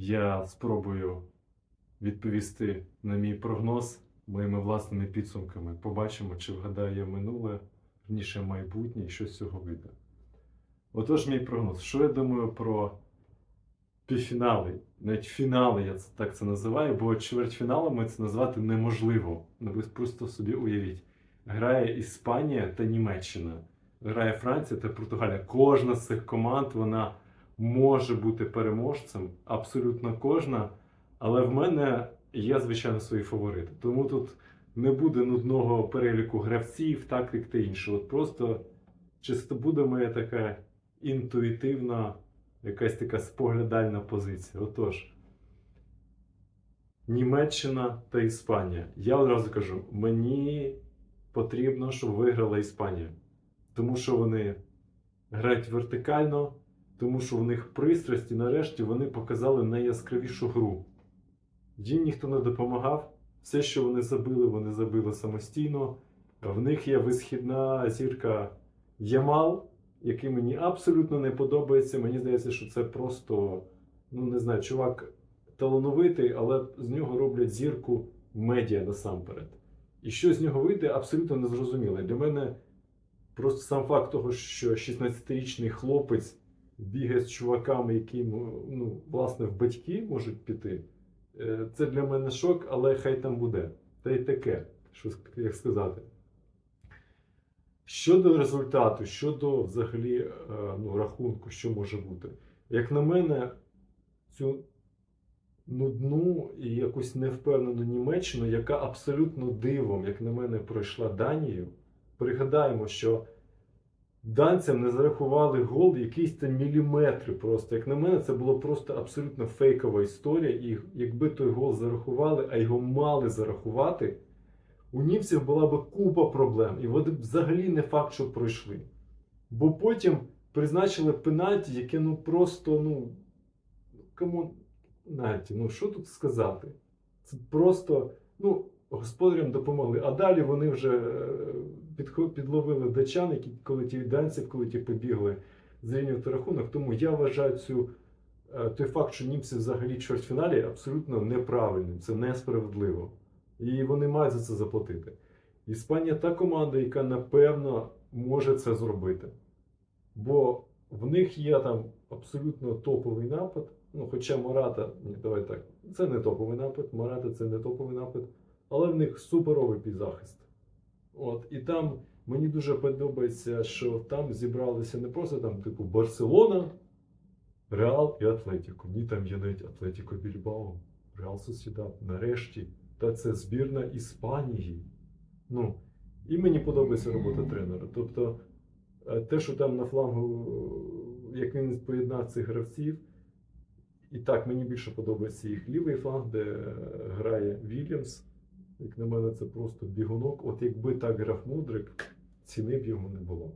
я спробую відповісти на мій прогноз моїми власними підсумками. Побачимо, чи вгадаю я минуле, верніше майбутнє, і що з цього вийде. Отож, мій прогноз. Що я думаю про півфінали? Навіть фінали, я так це називаю, бо чвертьфіналами це назвати неможливо. Ну ви просто собі уявіть. Грає Іспанія та Німеччина, грає Франція та Португалія. Кожна з цих команд вона може бути переможцем, абсолютно кожна. Але в мене є, звичайно, свої фаворити. Тому тут не буде нудного переліку гравців, тактик та іншого. От просто чисто буде моя така інтуїтивна, якась така споглядальна позиція. Отож, Німеччина та Іспанія. Я одразу кажу, мені потрібно, щоб виграла Іспанія. Тому що вони грають вертикально, тому що в них пристрасть, і нарешті вони показали найяскравішу гру. Їм ніхто не допомагав. Все, що вони забили, вони забили самостійно. В них є висхідна зірка Ямал, який мені абсолютно не подобається. Мені здається, що це просто, ну не знаю, чувак талановитий, але з нього роблять зірку медіа насамперед. І що з нього вийде, абсолютно незрозуміло. Для мене просто сам факт того, що 16-річний хлопець бігає з чуваками, які ну, власне в батьки можуть піти. Е, Це для мене шок, але хай там буде. Та й таке, що як сказати. Щодо результату, щодо взагалі е, ну, рахунку, що може бути. Як на мене, цю нудну і якусь невпевнену Німеччину, яка абсолютно дивом, як на мене, пройшла Данію. Пригадаємо, що данцям не зарахували гол якісь там міліметри просто. Як на мене, це було просто абсолютно фейкова історія. І якби той гол зарахували, а його мали зарахувати, у німців була б купа проблем. І вони взагалі не факт, що пройшли. Бо потім призначили пенальті, яке ну просто, ну. Кому Наті, ну що тут сказати? Це просто, ну, господарям допомогли. А далі вони вже е, підловили датчан, які коли ті данців, коли ті побігли зрівнювати рахунок. Тому я вважаю цю, е, той факт, що німці взагалі чвертьфіналі абсолютно неправильним. Це несправедливо. І вони мають за це заплатити. Іспанія та команда, яка напевно може це зробити. Бо в них є там абсолютно топовий напад. Ну, хоча Марата, ні, давай так, це не топовий напад, Марата це не топовий напад, але в них суперовий підзахист. От, і там мені дуже подобається, що там зібралися не просто там, типу, Барселона, Реал і Атлетіко. Ні, там є навіть Атлетіко Більбао, Реал Сосідат, нарешті. Та це збірна Іспанії. Ну, і мені подобається робота тренера. Тобто, е, те, що там на флангу, е, як він поєднав цих гравців, і так, мені більше подобається їх лівий фланг, де е, грає Вільямс. Як на мене, це просто бігунок. От якби так грав Мудрик, ціни б йому не було.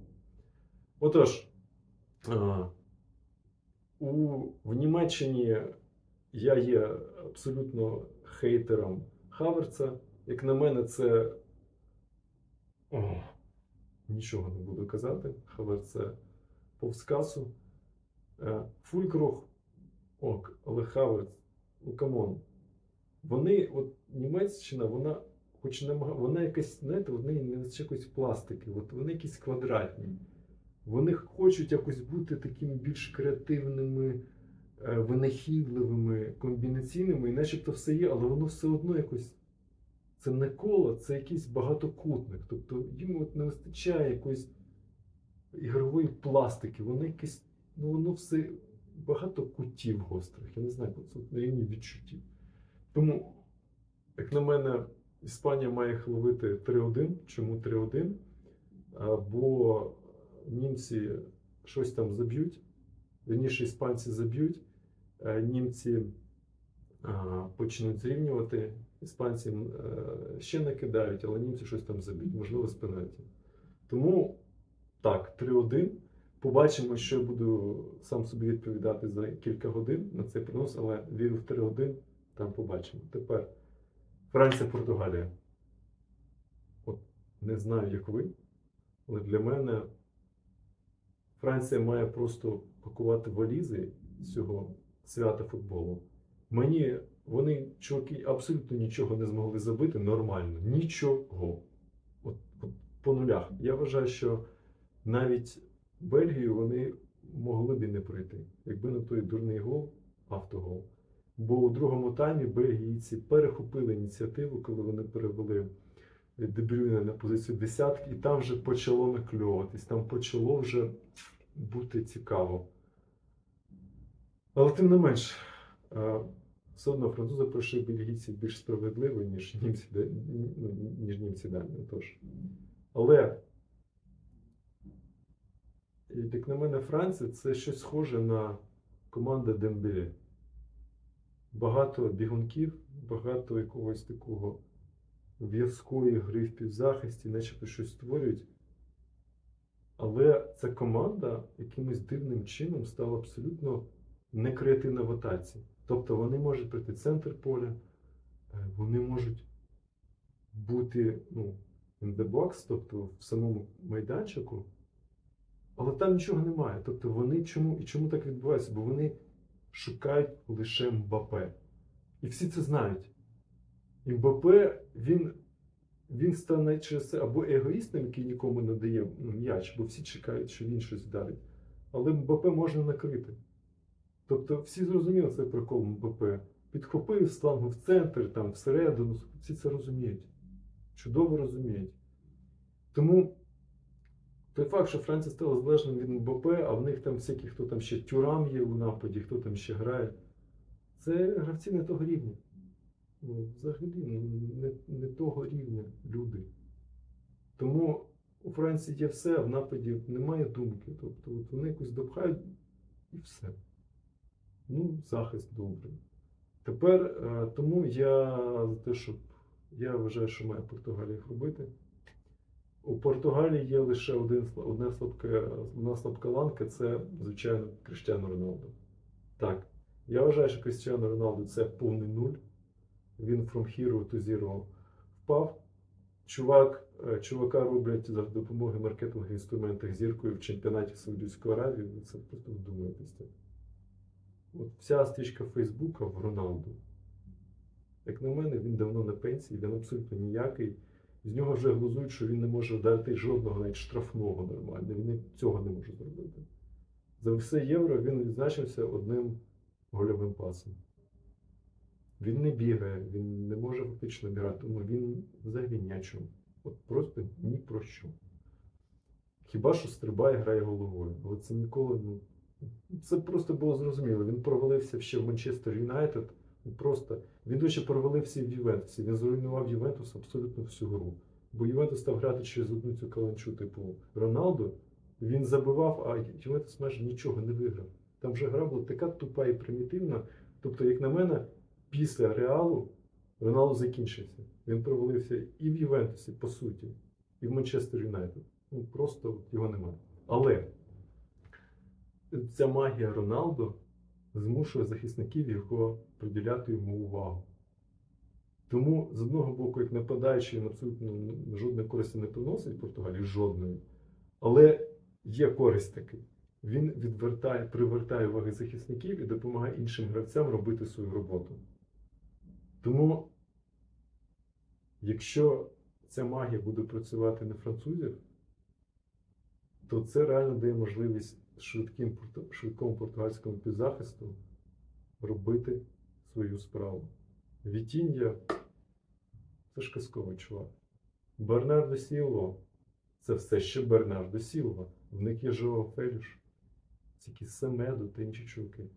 Отож, у, в Німеччині я є абсолютно хейтером Хаверца. Як на мене, це. О, нічого не буду казати. Хаверц це повз касу. Е, Фулькрух Ок, але Хаверц, ну камон. Вони, от Німеччина, вона хоч намага, вона якась, знаєте, в неї не вистачає якоїсь пластики, от вони якісь квадратні. Вони хочуть якось бути такими більш креативними, е, винахідливими, комбінаційними, і начебто все є, але воно все одно якось. Це не коло, це якийсь багатокутник. Тобто їм от не вистачає якоїсь ігрової пластики. Воно якесь, ну воно все багато кутів гострих. Я не знаю, це на рівні відчуттів. Тому, як на мене, Іспанія має їх ловити 3-1. Чому 3-1? А, Бо німці щось там заб'ють, верніше іспанці заб'ють, німці почнуть зрівнювати, іспанці е, ще накидають, але німці щось там заб'ють, можливо, з пенальті. Тому так, 3-1. Побачимо, що я буду сам собі відповідати за кілька годин на цей прогноз, але вірю в 3-1, там побачимо. Тепер Франція, Португалія. От не знаю, як ви, але для мене Франція має просто пакувати валізи з цього свята футболу Мені вони, чуваки, абсолютно нічого не змогли забити нормально. Нічого. От, от по нулях. Я вважаю, що навіть Бельгію вони могли б і не пройти, якби не той дурний гол, автогол. Бо у другому таймі бельгійці перехопили ініціативу, коли вони перевели Дебрюйна на позицію десятки, і там вже почало накльовуватись, там почало вже бути цікаво. Але тим не менш, е, все одно французи пройшли бельгійців більш справедливо, ніж німці, ніж німці дані. Тож. Але, як на мене, Франція це щось схоже на команда Дембеле. Багато бігунків, багато якогось такого в'язкої гри в півзахисті, начебто щось створюють. Але ця команда якимось дивним чином стала абсолютно не креативна в атаці. Тобто вони можуть пройти центр поля, е, вони можуть бути ну, in the box, тобто в самому майданчику, але там нічого немає. Тобто вони чому і чому так відбувається? Бо вони шукають лише Мбапе. І всі це знають. І Мбапе, він, він стане через це або егоїстом, який нікому не дає м'яч, бо всі чекають, що він щось вдарить. Але Мбапе можна накрити. Тобто всі зрозуміли цей прикол МБП. Підхопив слангу в центр, там всередину. Всі це розуміють. Чудово розуміють. Тому той факт, що Франція стала залежним від МБП, а в них там всякі, хто там ще тюрам є у нападі, хто там ще грає, це гравці не того рівня. Ну, взагалі ну, не, не того рівня люди. Тому у Франції є все, а в нападі немає думки. Тобто от вони якось допхають і все. Ну, захист добрий. Тепер е, тому я за те, щоб я вважаю, що має Португалія їх робити. У Португалії є лише один, сла- одна слабка, одна слабка ланка це, звичайно, Криштиану Роналду. Так, я вважаю, що Криштиану Роналду це повний нуль. Він from hero to zero впав. Чувак, е, чувака роблять за допомогою маркетингових інструментів зіркою в чемпіонаті Саудівської Аравії. Це просто вдумаєтесь. От вся стрічка Фейсбука в Роналду. Як на мене, він давно на пенсії, він абсолютно ніякий. З нього вже глузують, що він не може дати жодного навіть штрафного нормально. Він цього не може зробити. За все євро він відзначився одним гольовим пасом. Він не бігає, він не може фактично бігати, тому він взагалі ні. От просто ні про що. Хіба що стрибає, грає головою. Але це ніколи, ну, це просто було зрозуміло. Він провалився ще в Манчестер Юнайтед. Просто він дуже провалився в Ювентусі. Він зруйнував Ювентус абсолютно всю гру. Бо Ювентус став грати через одну цю каланчу, типу Роналду. Він забивав, а Ювентус майже нічого не виграв. Там вже гра була така тупа і примітивна. Тобто, як на мене, після Реалу Роналду закінчився. Він провалився і в Ювентусі, по суті, і в Манчестер Юнайтед. Ну просто його немає. Але ця магія Роналду змушує захисників його приділяти йому увагу. Тому, з одного боку, як нападаючий, абсолютно жодної користі не приносить Португалії, жодної. Але є користь таки. Він відвертає, привертає уваги захисників і допомагає іншим гравцям робити свою роботу. Тому, якщо ця магія буде працювати на французів, то це реально дає можливість швидким, швидкому португальському півзахисту робити свою справу. Вітіння це ж казковий чувак. Бернардо Сілво це все ще Бернардо Сілва. В них є Жоао Феліш, якісь Семеду та інші чуваки.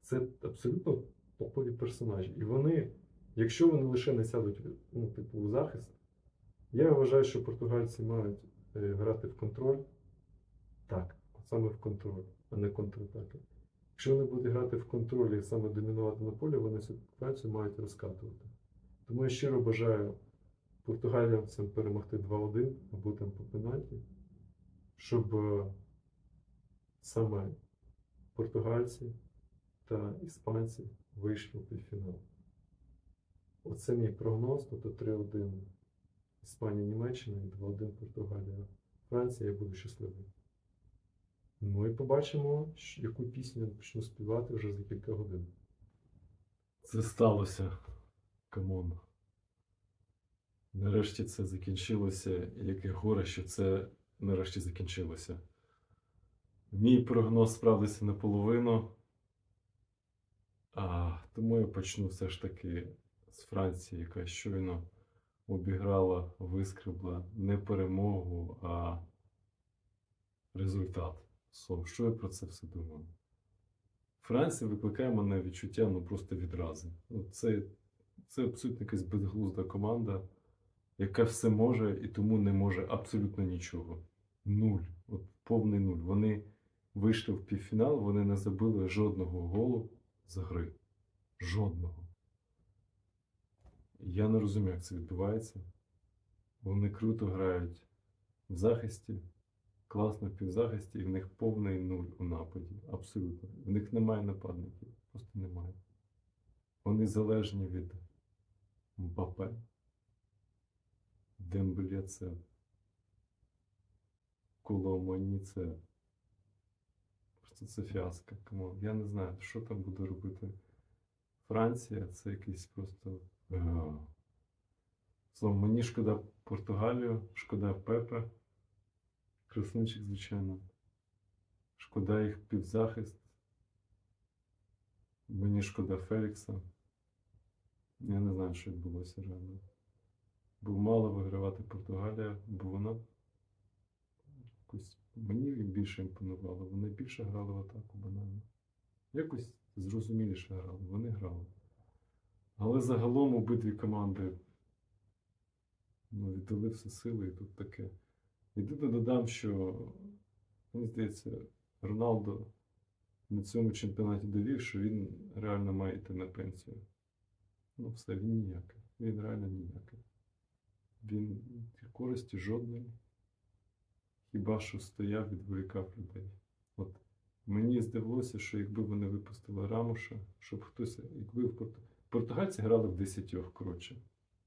Це абсолютно топові персонажі. І вони, якщо вони лише не сядуть ну, типу, у захист, я вважаю, що португальці мають е, грати в контроль. Так, саме в контроль, а не контратаки. Якщо вони будуть грати в контроль і саме домінувати на полі, вони цю працю мають розкатувати. Тому я щиро бажаю португалійцям перемогти 2-1 або там по пенальті, щоб е, саме португальці та іспанці вийшли в півфінал. Оце мій прогноз, тобто 3-1 Іспанія, Німеччина і 2-1 Португалія. Франція, я буду щасливий. Ну і побачимо, яку пісню почну співати вже за кілька годин. Це сталося. Камон. Нарешті це закінчилося. І яке горе, що це нарешті закінчилося. Мій прогноз справдився наполовину. А, тому я почну все ж таки з Франції, яка щойно обіграла, вискребла не перемогу, а результат. Со, що я про це все думаю? Франція викликає мене відчуття ну просто відрази. Ну, це, це абсолютно якась безглузда команда, яка все може і тому не може абсолютно нічого. Нуль. От повний нуль. Вони вийшли в півфінал, вони не забили жодного голу з гри. Жодного. Я не розумію, як це відбувається. Вони круто грають в захисті, класно в півзахисті, і в них повний нуль у нападі. Абсолютно. В них немає нападників. Просто немає. Вони залежні від Мбапе. Дембеле це Коломані це. Просто це фіаско. Камон. Я не знаю, що там буде робити Франція. Це якийсь просто. е, Словом, мені шкода Португалію, шкода Пепе. Красунчик, звичайно. Шкода їх півзахист. Мені шкода Фелікса. Я не знаю, що відбулося реально. Бо мала вигравати Португалія, бо вона якось мені більше імпонувала. Вони більше грали в атаку банально. Якось зрозуміліше грали. Вони грали. Але загалом обидві команди ну, віддали все сили і тут таке. Єдине додам, що мені здається, Роналдо на цьому чемпіонаті довів, що він реально має йти на пенсію. Ну, все, він ніякий. Він реально ніякий. Він користі жодної. Хіба що стояв, відволікав людей. От мені здавалося, що якби вони випустили Рамуша, щоб хтось, якби в Порт... португальці грали в десятьох, коротше,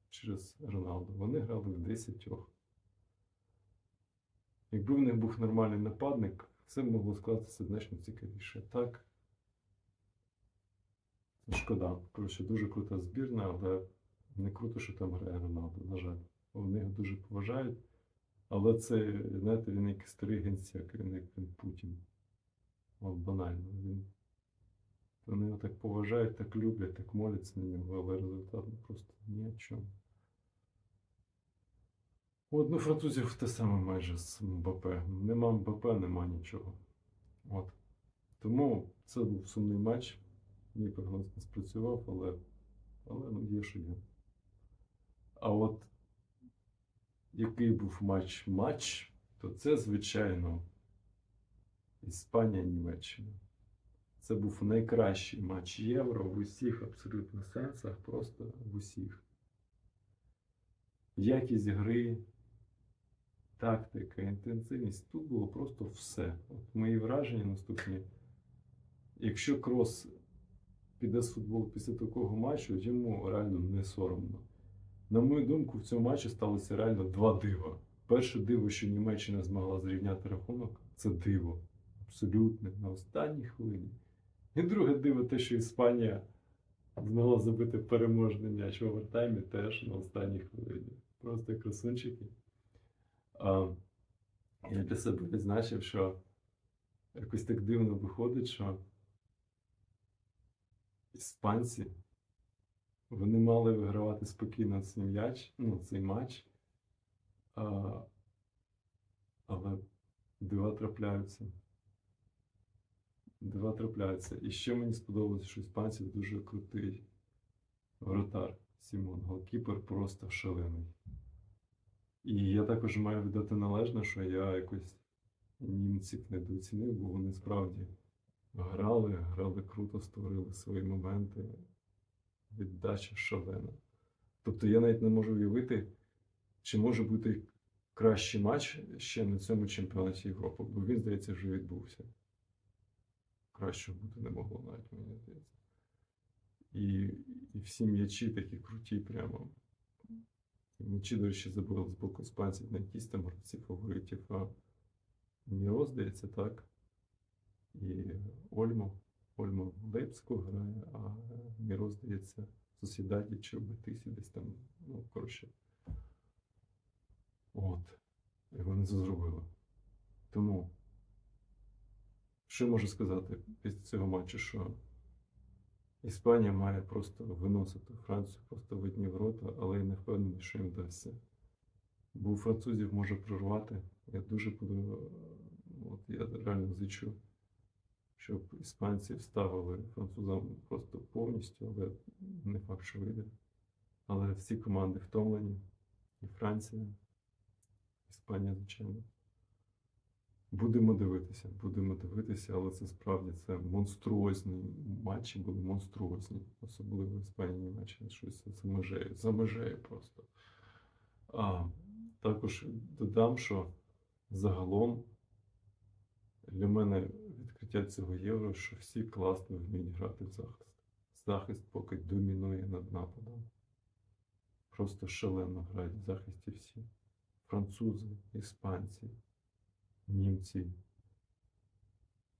через Роналду. Вони грали в десятьох. Якби в них був нормальний нападник, б могло скластися значно цікавіше. Так. Шкода. Коротше, дуже крута збірна, але не круто, що там грає Роналдо, на жаль. Вони його дуже поважають. Але це, знаєте, він як старий генсек, він як він Путін. От банально. Він... Вони його так поважають, так люблять, так моляться на нього, але результат просто ні о чому. От, ну, французів те саме майже з МБП. Нема МБП, нема нічого. От. Тому це був сумний матч. Мій прогноз не спрацював, але, але ну, є, що є. А от який був матч-матч, то це, звичайно, Іспанія-Німеччина. Це був найкращий матч Євро в усіх абсолютно сенсах, просто в усіх. Якість гри, тактика, інтенсивність. Тут було просто все. От мої враження наступні. Якщо Крос піде з футболу після такого матчу, йому реально не соромно. На мою думку, в цьому матчі сталося реально два дива. Перше диво, що Німеччина змогла зрівняти рахунок, це диво. Абсолютне, на останній хвилині. І друге диво, те, що Іспанія змогла забити переможний м'яч в овертаймі теж на останній хвилині. Просто красунчики. Я для себе відзначив, що якось так дивно виходить, що іспанці вони мали вигравати спокійно цей м'яч, ну, цей матч. А, але дива трапляються. Дива трапляються. І ще мені сподобалося, що іспанців дуже крутий воротар Сімон. Голкіпер просто шалений. І я також маю віддати належне, що я якось німців недооцінив, бо вони справді грали, грали круто, створили свої моменти. Віддача шалена. Тобто я навіть не можу уявити, чи може бути кращий матч ще на цьому чемпіонаті Європи, бо він, здається, вже відбувся. Кращого бути не могло навіть, мені здається. І, і всі м'ячі такі круті, прямо. І м'ячі, до речі, забили з боку іспанців на якісь там гравці фаворитів. А Міро, здається, так. І Ольмо. Ольма в Лейпцигу грає, а Міро, здається, в Сосідаді чи в Бетисі десь там, ну, коротше. От. І вони це зробили. Тому, що можу сказати після цього матчу, що Іспанія має просто виносити Францію просто в одні але я не впевнений, що їм вдасться. Бо у французів може прорвати. Я дуже буду, от я реально зичу, щоб іспанці вставили французам просто повністю, але не факт, що вийде. Але всі команди втомлені. І Франція, Іспанія, звичайно. Будемо дивитися, будемо дивитися, але це справді це монструозні матчі були монструозні, особливо Іспанія Німеччина. Щось за межею, за межею просто. А, також додам, що загалом для мене відкриття цього євро, що всі класно вміють грати в захист. Захист поки домінує над нападом. Просто шалено грають в захисті всі. Французи, іспанці, німці,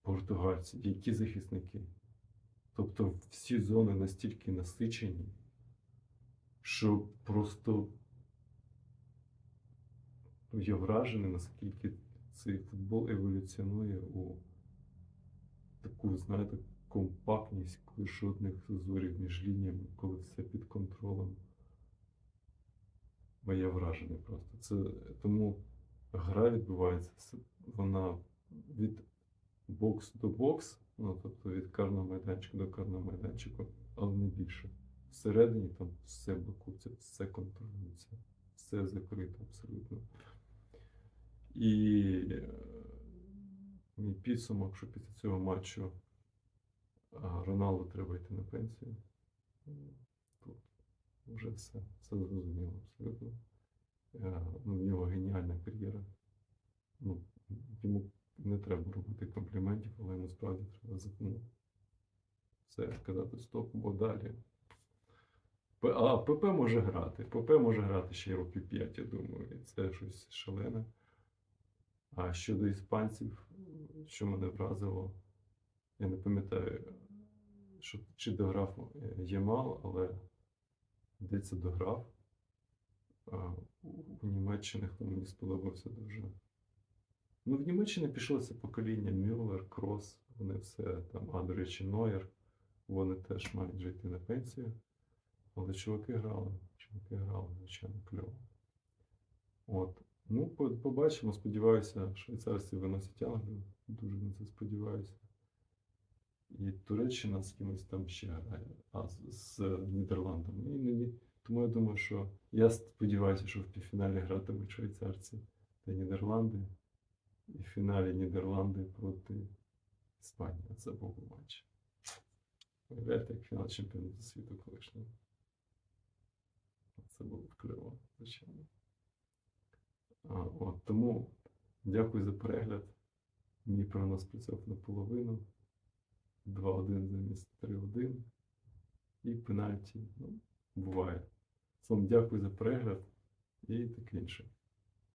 португальці, які захисники. Тобто всі зони настільки насичені, що просто я вражений, наскільки цей футбол еволюціонує у таку, знаєте, компактність, коли жодних зазорів між лініями, коли все під контролем. Бо я вражений просто. Це тому гра відбувається, вона від бокс до бокс, ну тобто від карного майданчика до карного майданчика, але не більше. Всередині там все блокується, все контролюється, все закрито абсолютно. І е, мій підсумок, що після цього матчу Роналду треба йти на пенсію. Тут вже все, все зрозуміло абсолютно. Е, Ну, в нього геніальна кар'єра. Ну, йому не треба робити компліментів, але йому справді треба ну, все казати стоп, бо далі. А, ПП може грати. ПП може грати ще років 5, я думаю, і це щось шалене. А щодо іспанців, що мене вразило, я не пам'ятаю, що, чи дограв е, Ямал, але здається, дограв. У Німеччині хто мені сподобався дуже. Ну, в Німеччині пішло це покоління Мюллер, Крос, вони все там, а, до речі, Нойер, вони теж мають вже йти на пенсію. Але чуваки грали, чуваки грали, звичайно, кльово. От. Ну, побачимо, сподіваюся, швейцарці виносять Англію. Дуже на це сподіваюся. І Туреччина з кимось там ще грає, а з, з Нідерландами. І тому я думаю, що я сподіваюся, що в півфіналі гратимуть швейцарці та Нідерланди. І в фіналі Нідерланди проти Іспанії. Це був матч. Уявляєте, як фінал чемпіонату світу колишнього. Це було б кльово, звичайно. А, от, тому дякую за перегляд. Мій прогноз працював наполовину. 2-1 замість 3-1. І пенальті. Ну, буває. Словом, дякую за перегляд і таке інше.